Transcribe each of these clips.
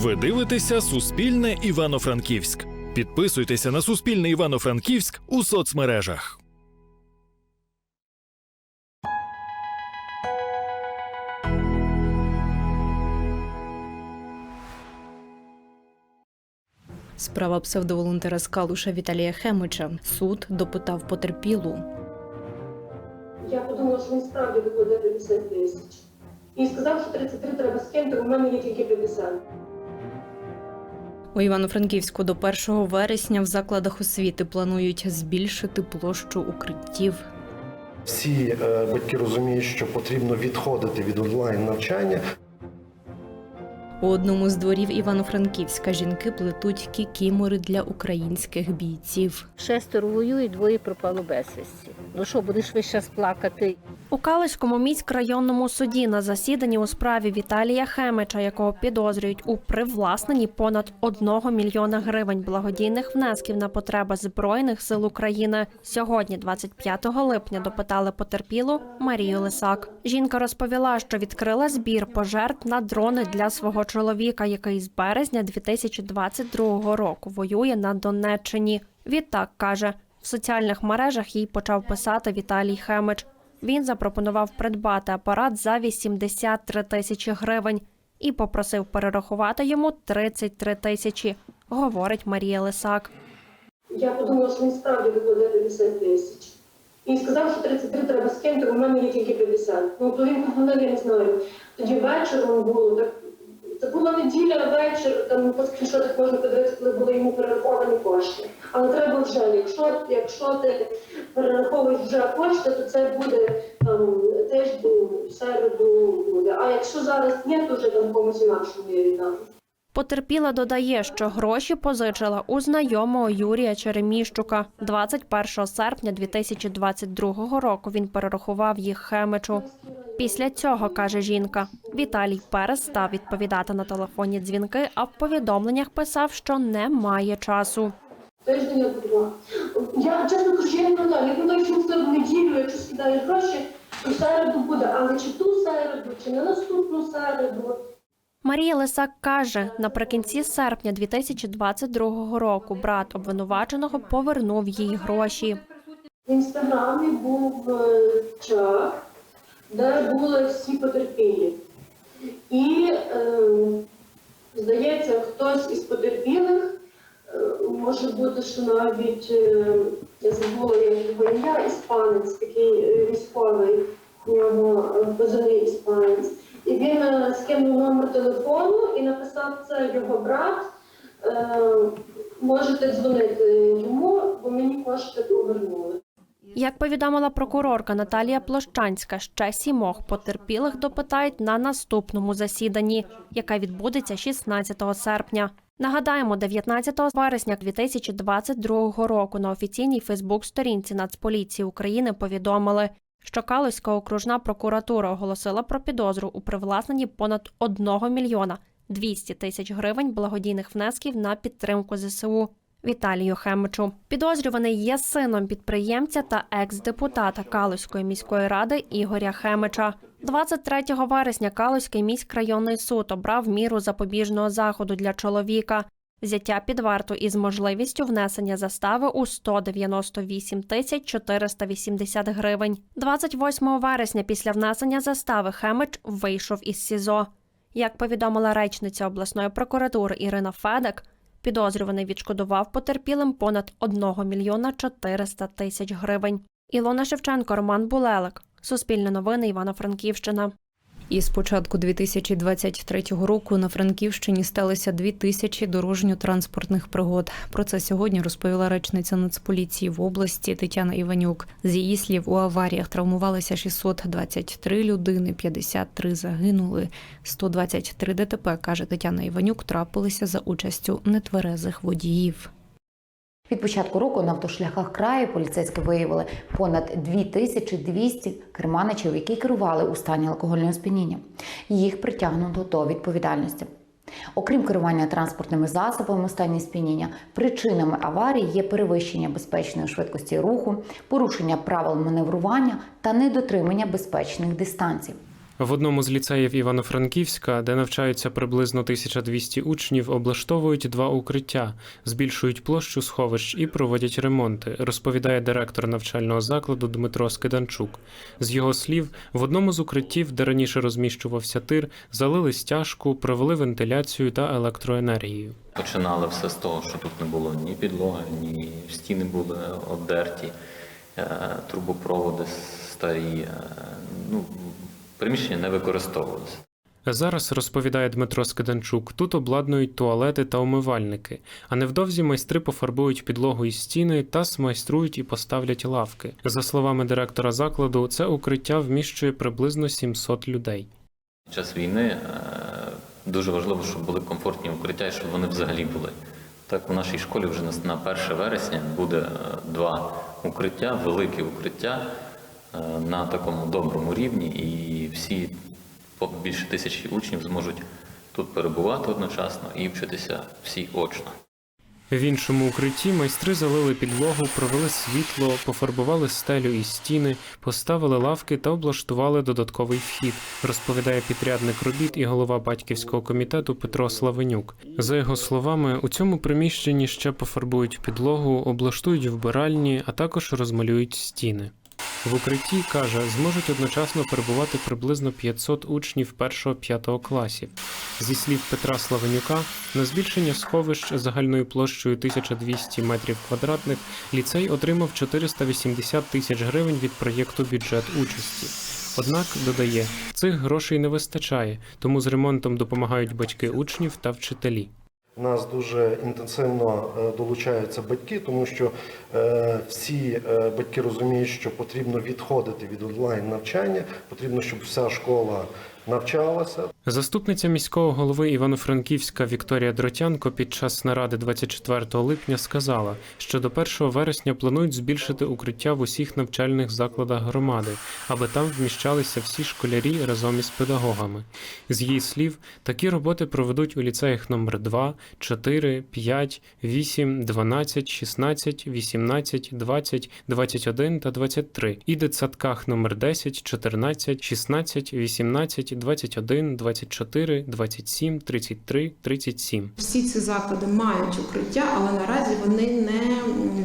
Ви дивитеся Суспільне Івано-Франківськ. Підписуйтеся на Суспільне Івано-Франківськ у соцмережах. Справа псевдоволонтера з Калуша Віталія Хемича. Суд допитав потерпілу. Я подумала, що він справді викладає 50 тисяч. І сказав, що 33 треба скинути, у мене є тільки 50. У Івано-Франківську до 1 вересня в закладах освіти планують збільшити площу укриттів. Всі е, батьки розуміють, що потрібно відходити від онлайн навчання. У одному з дворів Івано-Франківська жінки плетуть кікімори для українських бійців. Шестеро воюють, двоє пропало безвісті. Ну що, будеш весь час плакати? У Калицькому міськрайонному суді на засіданні у справі Віталія Хемича, якого підозрюють у привласненні понад 1 мільйона гривень благодійних внесків на потреби збройних сил України. Сьогодні, 25 липня, допитали потерпілу Марію Лисак. Жінка розповіла, що відкрила збір пожертв на дрони для свого чоловіка, який з березня 2022 року воює на Донеччині. Відтак каже, в соціальних мережах їй почав писати Віталій Хемич. Він запропонував придбати апарат за 83 тисячі гривень і попросив перерахувати йому 33 тисячі, говорить Марія Лисак. Я подумала, що він справді викладає 50 тисяч. І сказав, що 33 треба скинути, у мене є тільки 50. Ну, то він подзвонив, я не знаю. Тоді вечором було, так, це була неділя, вечір, там по скріншотах можна подивитися, коли були йому перераховані кошти. Але треба вже, якщо, якщо ти перераховуєш вже кошти, то це буде там тиждень, в середу буде. А якщо зараз ні, то вже там комусь інакшому я віддам. Потерпіла додає, що гроші позичила у знайомого Юрія Череміщука. 21 серпня 2022 року він перерахував їх Хемичу. Після цього, каже жінка, Віталій перестав відповідати на телефонні дзвінки, а в повідомленнях писав, що не має часу. Тиждень або два. Я чесно кажу, я не пам'ятаю. Я пам'ятаю, що в неділю, якщо скидаєш гроші, то середу буде. Але чи ту середу, чи на наступну середу. Марія Лисак каже, наприкінці серпня 2022 року брат обвинуваченого повернув їй гроші. В інстаграмі був е, чат, де були всі потерпілі. І, е, здається, хтось із потерпілих, може бути, що навіть е, я забула його ім'я, іспанець, такий е, військовий, у нього е, позивний іспанець. І він скинув номер телефону і написав, це його брат. Можете дзвонити йому, бо мені кошти повернули. Як повідомила прокурорка Наталія Площанська, ще сімох потерпілих допитають на наступному засіданні, яке відбудеться 16 серпня. Нагадаємо, 19 вересня 2022 року на офіційній Фейсбук-сторінці Нацполіції України повідомили, що Калузька окружна прокуратура оголосила про підозру у привласненні понад 1 мільйона 200 тисяч гривень благодійних внесків на підтримку ЗСУ. Віталію Хемичу. Підозрюваний є сином підприємця та екс-депутата Калузької міської ради Ігоря Хемича. 23 вересня Калузький міськрайонний суд обрав міру запобіжного заходу для чоловіка. Взяття під варту із можливістю внесення застави у 198 тисяч 480 гривень. 28 вересня після внесення застави Хемич вийшов із СІЗО. Як повідомила речниця обласної прокуратури Ірина Федек, Підозрюваний відшкодував потерпілим понад 1 мільйона 400 тисяч гривень. Ілона Шевченко, Роман Булелик. Суспільне новини Івано-Франківщина. І з початку 2023 року на Франківщині сталося 2000 дорожньо-транспортних пригод. Про це сьогодні розповіла речниця Нацполіції в області Тетяна Іванюк. З її слів, у аваріях травмувалися 623 людини, 53 загинули. 123 ДТП, каже Тетяна Іванюк, трапилися за участю нетверезих водіїв. Від початку року на автошляхах краю поліцейські виявили понад 2200 керманичів, які керували у стані алкогольного сп'яніння. Їх притягнуто до відповідальності. Окрім керування транспортними засобами у стані сп'яніння, причинами аварії є перевищення безпечної швидкості руху, порушення правил маневрування та недотримання безпечних дистанцій. В одному з ліцеїв Івано-Франківська, де навчаються приблизно 1200 учнів, облаштовують два укриття, збільшують площу сховищ і проводять ремонти, розповідає директор навчального закладу Дмитро Скиданчук. З його слів, в одному з укриттів, де раніше розміщувався тир, залили стяжку, провели вентиляцію та електроенергію. Починали все з того, що тут не було ні підлоги, ні стіни були обдерті, е, трубопроводи старі. е, Ну, приміщення не використовувалися. Зараз розповідає Дмитро Скиданчук, тут обладнують туалети та умивальники, а невдовзі майстри пофарбують підлогу і стіни та смайструють і поставлять лавки. За словами директора закладу, це укриття вміщує приблизно 700 людей. Під час війни е, дуже важливо, щоб були комфортні укриття і щоб вони взагалі були. Так, у нашій школі вже на- на 1 вересня буде е, два укриття, великі укриття на такому доброму рівні, і всі більше тисячі учнів зможуть тут перебувати одночасно і вчитися всі очно. В іншому укритті майстри залили підлогу, провели світло, пофарбували стелю і стіни, поставили лавки та облаштували додатковий вхід, розповідає підрядник робіт і голова батьківського комітету Петро Славенюк. За його словами, у цьому приміщенні ще пофарбують підлогу, облаштують вбиральні, а також розмалюють стіни. В укритті каже, зможуть одночасно перебувати приблизно 500 учнів 1-5 класів. Зі слів Петра Славенюка, на збільшення сховищ загальною площею 1200 метрів квадратних ліцей отримав 480 тисяч гривень від проєкту бюджет участі. Однак додає, цих грошей не вистачає, тому з ремонтом допомагають батьки учнів та вчителі. У нас дуже інтенсивно е, долучаються батьки, тому що е, всі е, батьки розуміють, що потрібно відходити від онлайн навчання, потрібно, щоб вся школа навчалася. Заступниця міського голови Івано-Франківська Вікторія Дротянко під час наради 24 липня сказала, що до 1 вересня планують збільшити укриття в усіх навчальних закладах громади, аби там вміщалися всі школярі разом із педагогами. З її слів, такі роботи проведуть у ліцеях номер 2, 4, 5, 8, 12, 16, 18, 20, 21 та 23 і дитсадках номер 10, 14, 16, 18, 21, 24, 27, 33, 37. Всі ці заклади мають укриття, але наразі вони не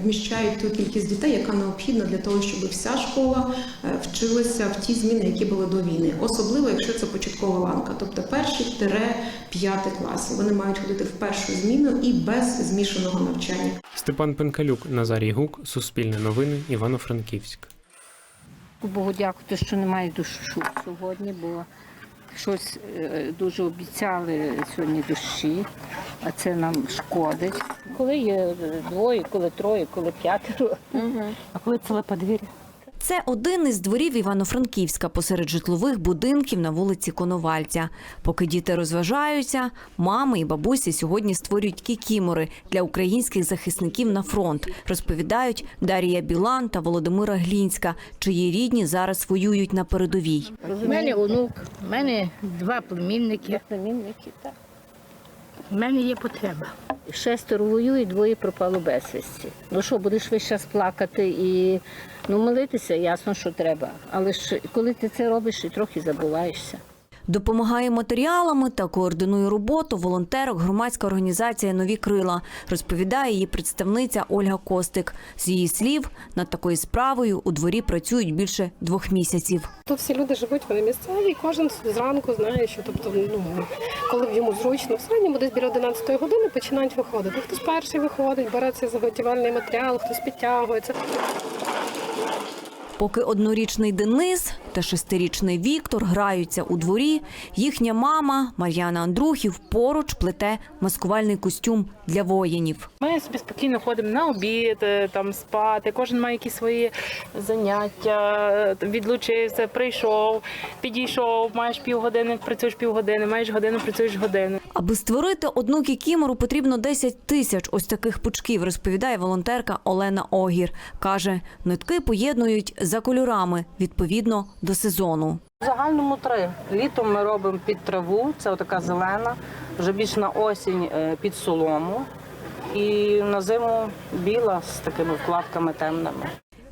вміщають ту кількість дітей, яка необхідна для того, щоб вся школа е, вчилася в ті зміни, які були до війни. Особливо, якщо це початкова ланка, тобто перші тире п'яти класи. Вони мають ходити в першу зміну і без змішаного навчання. Степан Пенкалюк, Назарій Гук, Суспільне новини, Івано-Франківськ. Богу дякувати, що немає дощу сьогодні, бо щось е, дуже обіцяли сьогодні дощі, а це нам шкодить. Коли є двоє, коли троє, коли п'ятеро. А коли ціле подвір'я? Це один із дворів Івано-Франківська посеред житлових будинків на вулиці Коновальця. Поки діти розважаються, мами і бабусі сьогодні створюють кікімори для українських захисників на фронт. Розповідають Дарія Білан та Володимира Глінська, чиї рідні зараз воюють на передовій. У мене онук, у мене два племінники. Племінники, так. У мене є потреба. Шестеро воюють, двоє пропало безвісті. Ну що, будеш весь час плакати і ну, молитися, ясно, що треба. Але ж коли ти це робиш, і трохи забуваєшся. Допомагає матеріалами та координує роботу волонтерок громадська організація Нові крила, розповідає її представниця Ольга Костик. З її слів, над такою справою у дворі працюють більше двох місяців. Тут всі люди живуть, вони місцеві, кожен зранку знає, що тобто, ну, коли йому зручно, в середньому десь біля 11 години починають виходити. Хтось перший виходить, бере цей заготівельний матеріал, хтось підтягується. Поки однорічний Денис та шестирічний Віктор граються у дворі, їхня мама Мар'яна Андрухів поруч плете маскувальний костюм для воїнів. Ми собі спокійно ходимо на обід, е, там спати. Кожен має якісь свої заняття. Відлучився, прийшов, підійшов. Маєш півгодини, працюєш півгодини, маєш годину, працюєш годину. Аби створити одну кікімору, потрібно 10 тисяч ось таких пучків, розповідає волонтерка Олена Огір. Каже, нитки поєднують за кольорами відповідно до сезону. В загальному три. Літом ми робимо під траву, це така зелена, вже більш на осінь е, під солому. І на зиму біла з такими вкладками темними.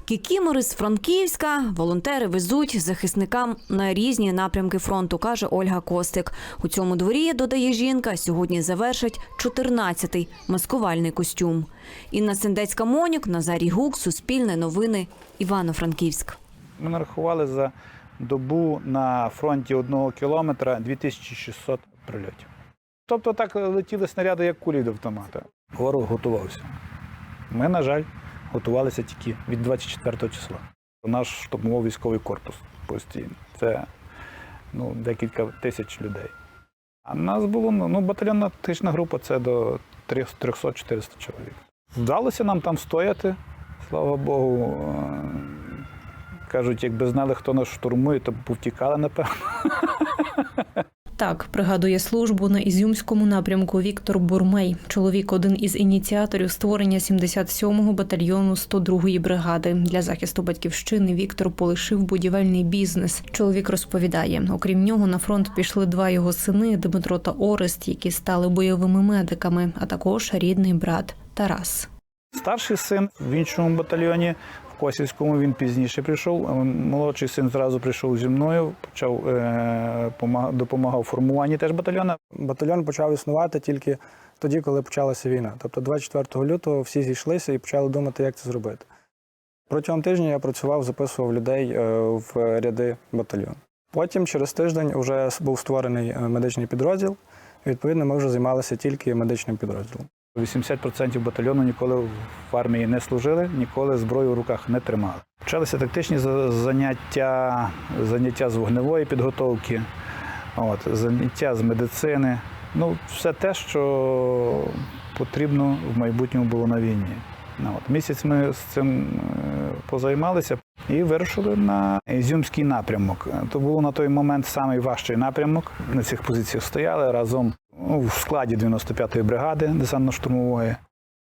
Кікімори з Франківська волонтери везуть захисникам на різні напрямки фронту, каже Ольга Костик. У цьому дворі, додає жінка, сьогодні завершить 14-й маскувальний костюм. Інна Сендецька Монюк, Назарій Гук, Суспільне новини, Івано-Франківськ. Ми нарахували за добу на фронті одного кілометра 2600 прильотів. Тобто так летіли снаряди, як кулі до автомата. Ворог готувався. Ми, на жаль, готувалися тільки від 24 числа. Наш штурмовий військовий корпус постійно. Це ну, декілька тисяч людей. А нас було ну, батальйонна тактична група це до 300-400 чоловік. Вдалося нам там стояти, слава Богу. Кажуть, якби знали, хто нас штурмує, то б повтікали, напевно. Так, пригадує службу на Ізюмському напрямку Віктор Бурмей. Чоловік один із ініціаторів створення 77-го батальйону 102-ї бригади. Для захисту батьківщини Віктор полишив будівельний бізнес. Чоловік розповідає, окрім нього на фронт пішли два його сини Дмитро та Орест, які стали бойовими медиками, а також рідний брат Тарас. Старший син в іншому батальйоні, Косівському він пізніше прийшов. Молодший син зразу прийшов зі мною, почав е, допомагав формуванні теж батальйону. Батальйон почав існувати тільки тоді, коли почалася війна. Тобто 24 лютого всі зійшлися і почали думати, як це зробити. Протягом тижня я працював, записував людей е, в ряди батальйону. Потім, через тиждень, вже був створений е, медичний підрозділ. Відповідно, ми вже займалися тільки медичним підрозділом. 80% батальйону ніколи в армії не служили, ніколи зброю в руках не тримали. Почалися тактичні заняття, заняття з вогневої підготовки, от, заняття з медицини. Ну, все те, що потрібно в майбутньому було на війні. Ну, От, місяць ми з цим е, позаймалися і вирушили на Ізюмський напрямок. То був на той момент найважчий напрямок. На цих позиціях стояли разом в складі 95-ї бригади десантно-штурмової.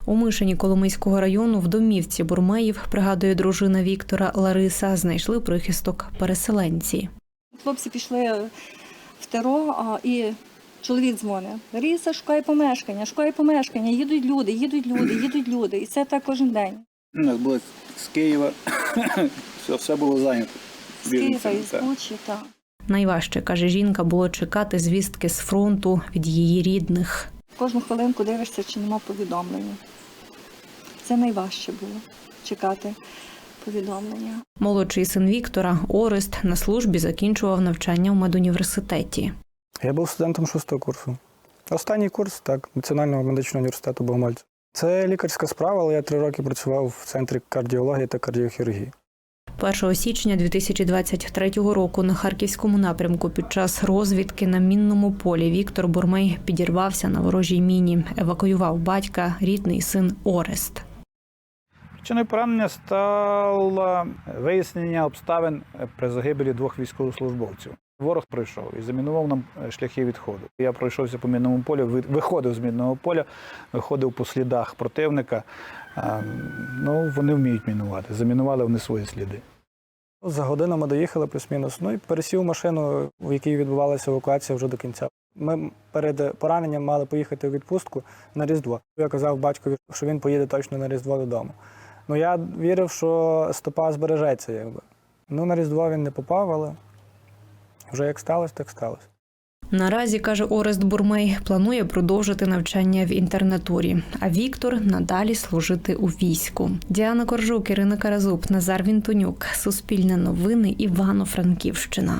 У Мишині Коломийського району в домівці Бурмеїв, пригадує дружина Віктора Лариса, знайшли прихисток переселенці. Хлопці пішли в ТРО, а, і чоловік дзвонить. Ріса шукає помешкання, шукає помешкання, їдуть люди, їдуть люди, їдуть люди. І це так кожен день. У нас було з Києва, все, все було зайнято. З Києва і з Бучі, так. Найважче, каже жінка, було чекати звістки з фронту від її рідних. Кожну хвилинку дивишся, чи нема повідомлення. Це найважче було чекати повідомлення. Молодший син Віктора, Орест, на службі закінчував навчання в медуніверситеті. Я був студентом шостого курсу. Останній курс так, Національного медичного університету Богомольця. Це лікарська справа, але я три роки працював в центрі кардіології та кардіохірургії. 1 січня 2023 року на харківському напрямку під час розвідки на мінному полі Віктор Бурмей підірвався на ворожій міні. Евакуював батька, рідний син Орест. Причиною поранення стало вияснення обставин при загибелі двох військовослужбовців. Ворог пройшов і замінував нам е, шляхи відходу. Я пройшовся по мінному полю, виходив з мінного поля, виходив по слідах противника. Ем, Ну, вони вміють мінувати. Замінували вони свої сліди. За годину ми доїхали плюс-мінус. Ну і пересів машину, в якій відбувалася евакуація вже до кінця. Ми перед пораненням мали поїхати у відпустку на Різдво. Я казав батькові, що він поїде точно на Різдво додому. Ну я вірив, що стопа збережеться, якби. Ну на Різдво він не попав, але вже як сталося, так сталося. Наразі каже Орест Бурмей, планує продовжити навчання в інтернатурі, а Віктор надалі служити у війську. Діана Коржук, Ірина Каразуб, Назар Вінтонюк. Суспільне новини Івано-Франківщина.